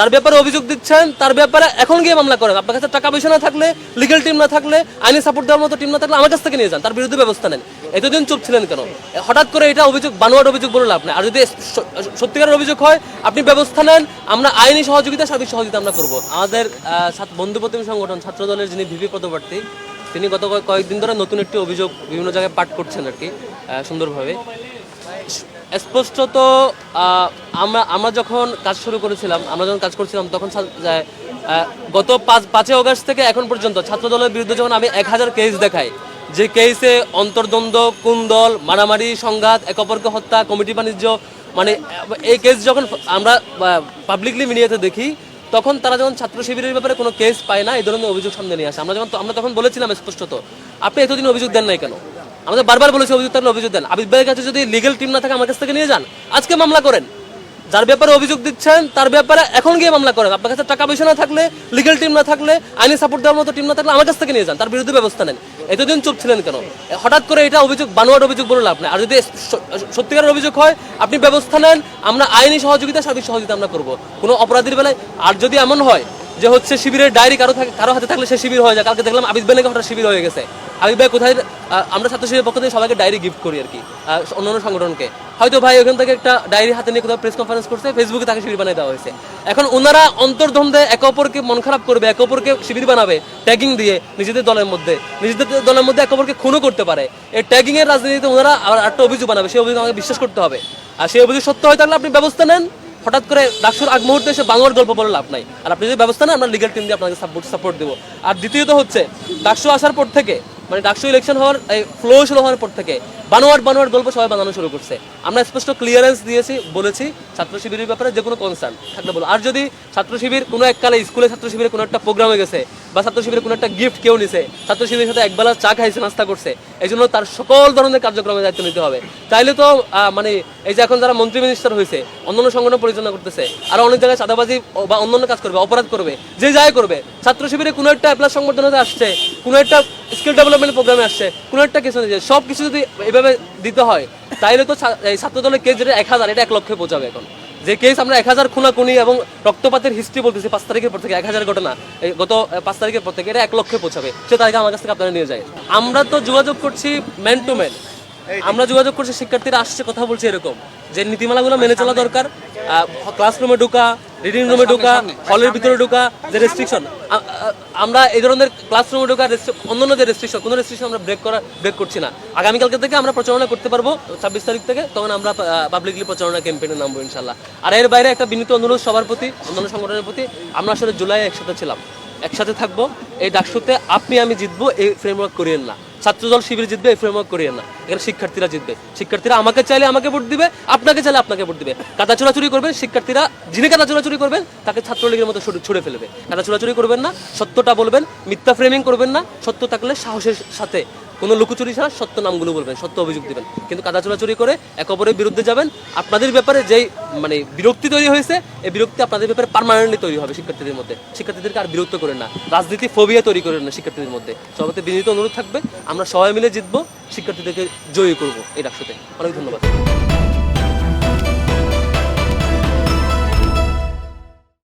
যার ব্যাপারে অভিযোগ দিচ্ছেন তার ব্যাপারে এখন গিয়ে মামলা করেন। আপনার কাছে টাকা পয়সা না থাকলে লিগেল টিম না থাকলে আইনি সাপোর্ট দেওয়ার মতো টিম না থাকলে আমার কাছ থেকে নিয়ে যান তার বিরুদ্ধে ব্যবস্থা নেন। এতদিন চুপ ছিলেন কেন? হঠাৎ করে এটা অভিযোগ বানোয়ার অভিযোগ বলে লাভ নেই। আর যদি সত্যিকারের অভিযোগ হয় আপনি ব্যবস্থা নেন আমরা আইনি সহযোগিতা সার্বিক সহযোগিতা আমরা করব। আমাদের আহ, বন্ধু প্রতিম সংগঠন ছাত্র দলের যিনি ভিপি পদপ্রার্থী তিনি গত কয়েক- কয়েকদিন ধরে নতুন একটি অভিযোগ বিভিন্ন জায়গায় পাঠ করছেন আর কি সুন্দরভাবে। স্পষ্টত আমরা আমরা যখন কাজ শুরু করেছিলাম, আমরা যখন কাজ করছিলাম, তখন গত পাঁচ, পাঁচই অগস্ট থেকে এখন পর্যন্ত ছাত্র দলের বিরুদ্ধে যখন আমি এক হাজার কেস দেখাই, যে কেসে অন্তর্দ্বন্দ্ব, কুন্দল, মারামারি, সংঘাত, এক অপরকে হত্যা, কমিটি বাণিজ্য মানে এই কেস যখন আমরা পাবলিকলি মিডিয়াতে দেখি, তখন তারা যখন ছাত্র শিবিরের ব্যাপারে কোনো কেস পায় না, এই ধরনের অভিযোগ সামনে নিয়ে আসে। আমরা যখন, আমরা তখন বলেছিলাম স্পষ্টত, আপনি এতদিন অভিযোগ দেন নাই কেন? আমাদের বারবার বলেছি, অভিযোগ থাকলে অভিযোগ দেন। আবিদ ভাইয়ের কাছে যদি লিগেল টিম না থাকে, আমার কাছ থেকে নিয়ে যান। আজকে মামলা করেন। যার ব্যাপারে অভিযোগ দিচ্ছেন, তার ব্যাপারে এখন গিয়ে মামলা করেন। আপনার কাছে টাকা পয়সা না থাকলে লিগেল টিম না থাকলে, আইনি সাপোর্ট দেওয়ার মতো টিম না থাকলে আমার কাছ থেকে নিয়ে যান। তার বিরুদ্ধে ব্যবস্থা নেন। এতদিন চুপ ছিলেন কেন? হঠাৎ করে এটা অভিযোগ বানোয়ার অভিযোগ বলে লাভ নেই। আর যদি সত্যিকারের অভিযোগ হয়, আপনি ব্যবস্থা নেন, আমরা আইনি সহযোগিতা সার্বিক সহযোগিতা আমরা করব। কোনো অপরাধীর বেলায়, আর যদি এমন হয় যে হচ্ছে শিবিরের ডায়েরি কারও থাকে, কারও হাতে থাকলে সে শিবির হয়ে যায়। কালকে দেখলাম আবিদ নাকি হঠাৎ শিবির হয়ে গেছে। আবিদ ভাই, কোথায় আমরা ছাত্র শিবিরের পক্ষ থেকে সবাইকে ডায়েরি গিফট করি আর কি অন্যান্য সংগঠনকে। হয়তো ভাই ওখান থেকে একটা ডায়েরি হাতে নিয়ে কোথাও প্রেস কনফারেন্স করছে ফেসবুকে তাকে শিবির বানিয়ে দেওয়া হয়েছে। এখন ওনারা অন্তর্দ্বন্দ্বে একে অপরকে মন খারাপ করবে, একে অপরকে শিবির বানাবে ট্যাগিং দিয়ে নিজেদের দলের মধ্যে, নিজেদের দলের মধ্যে একে অপরকে খুনও করতে পারে। এই ট্যাগিং এর রাজনীতিতে ওনারা আবার একটা অভিযোগ বানাবে, সেই অভিযোগ আমাকে বিশ্বাস করতে হবে। আর সেই অভিযোগ সত্য হয় তাহলে আপনি ব্যবস্থা নেন। হঠাৎ করে ডাকসুর আগ মুহূর্তে এসে বাংলার গল্প বলে লাভ নাই। আর আপনি যদি ব্যবস্থা নেন, আমরা লিগাল টিম দিয়ে আপনাকে সাপোর্ট সাপোর্ট দেবো। আর দ্বিতীয়ত হচ্ছে, ডাকসু আসার পর থেকে মানে ডাকসু ইলেকশন হওয়ার, এই ফ্লো শুরু হওয়ার পর থেকে বানোয়ার বানোয়ার গল্প সবাই বানানো শুরু করছে। আমরা স্পষ্ট ক্লিয়ারেন্স দিয়েছি, বলেছি, ছাত্র শিবিরের ব্যাপারে যে কোনো কনসার্ন থাকলে বলো। আর যদি ছাত্র শিবির কোনো এককালে স্কুলে ছাত্র শিবিরে কোনো একটা প্রোগ্রামে গেছে, বা ছাত্র শিবিরে কোনো একটা গিফট কেউ নিছে, ছাত্র শিবিরের সাথে একবেলা চা খাইছে, নাস্তা করছে এই জন্য তার সকল ধরনের কার্যক্রমে দায়িত্ব নিতে হবে। তাইলে তো মানে এই যে এখন যারা মন্ত্রী মিনিস্টার হয়েছে অন্যান্য সংগঠন পরিচালনা করতেছে, আর অনেক জায়গায় চাঁদাবাজি বা অন্যান্য কাজ করবে, অপরাধ করবে, যে যাই করবে, ছাত্র শিবিরে কোনো একটা প্লাস সংগঠনে আসছে, কোনো একটা স্কিল ডেভেলপমেন্ট প্রোগ্রামে আসছে, কোনো একটা কিছু নিয়ে সব কিছু যদি এভাবে দিতে হয়, তাইলে তো ছাত্র দলের কেস যেটা এক হাজার, এটা এক লক্ষে পৌঁছাবে এখন। যে কেস আমরা এক হাজার খুনাখুনি এবং রক্তপাতের হিস্ট্রি বলতেছি, পাঁচ তারিখের পর থেকে, এক হাজার ঘটনা, এই গত পাঁচ তারিখের পর থেকে, এটা এক লক্ষে পৌঁছাবে। সে তারিখে আমার কাছ থেকে আপনারা নিয়ে যায়। আমরা তো যোগাযোগ করছি ম্যান টু ম্যান আমরা যোগাযোগ করছি শিক্ষার্থীরা আসছে কথা বলছে এরকম যে নীতিমালাগুলো মেনে চলা দরকার ক্লাসরুমে ঢোকা রিডিং রুমে ঢোকা হলের ভিতরে ঢোকা যে রেস্ট্রিকশন আমরা এই ধরনের ক্লাসরুমে ঢোকা অন্যান্য যে রেস্ট্রিকশন কোনো রেস্ট্রিকশন আমরা ব্রেক করা ব্রেক করছি না। আগামীকালকে থেকে আমরা প্রচারণা করতে পারব ছাব্বিশ তারিখ থেকে তখন আমরা পাবলিকলি প্রচারণা ক্যাম্পেইনে নামবো ইনশাল্লাহ। আর এর বাইরে একটা বিনীত অনুরোধ সবার প্রতি অন্যান্য সংগঠনের প্রতি আমরা আসলে জুলাই একসাথে ছিলাম। একসাথে থাকব এই ডাকসুতে আপনি আমি জিতবো এই ফ্রেমওয়ার্ক করিয়েন না। ছাত্রদল শিবির জিতবে, এই ফ্রেমওয়ার্ক করিয়ে না। এখানে শিক্ষার্থীরা জিতবে। শিক্ষার্থীরা আমাকে চাইলে আমাকে ভোট দিবে, আপনাকে চাইলে আপনাকে ভোট দিবে। কাদা চোরাচুরি করবেন, শিক্ষার্থীরা যিনি কাদা চোরাচুরি করবেন, তাকে ছাত্রলীগের মতো ছুড়ে- ফেলবে। কাদা চোরাচুরি করবেন না, সত্যটা বলবেন, মিথ্যা ফ্রেমিং করবেন না, সত্য থাকলে সাহসের সাথে কোনো লুকোচুরি ছাড়া সত্য নামগুলো বলবেন, সত্য অভিযোগ দেবেন। কিন্তু কাদা চোরাচুরি করে এক অপরের বিরুদ্ধে যাবেন। আপনাদের ব্যাপারে যেই মানে বিরক্তি তৈরি হয়েছে, এই বিরক্তি আপনাদের ব্যাপারে পারমানেন্টলি তৈরি হবে শিক্ষার্থীদের মধ্যে। শিক্ষার্থীদেরকে আর বিরক্ত করেন না। রাজনীতি ফোবিয়া তৈরি করেন না শিক্ষার্থীদের মধ্যে। সবাইকে বিনীত অনুরোধ থাকবে, আমরা সবাই মিলে জিতবো, শিক্ষার্থীদেরকে জয়ী করব এই রাষ্ট্রতে। অনেক ধন্যবাদ।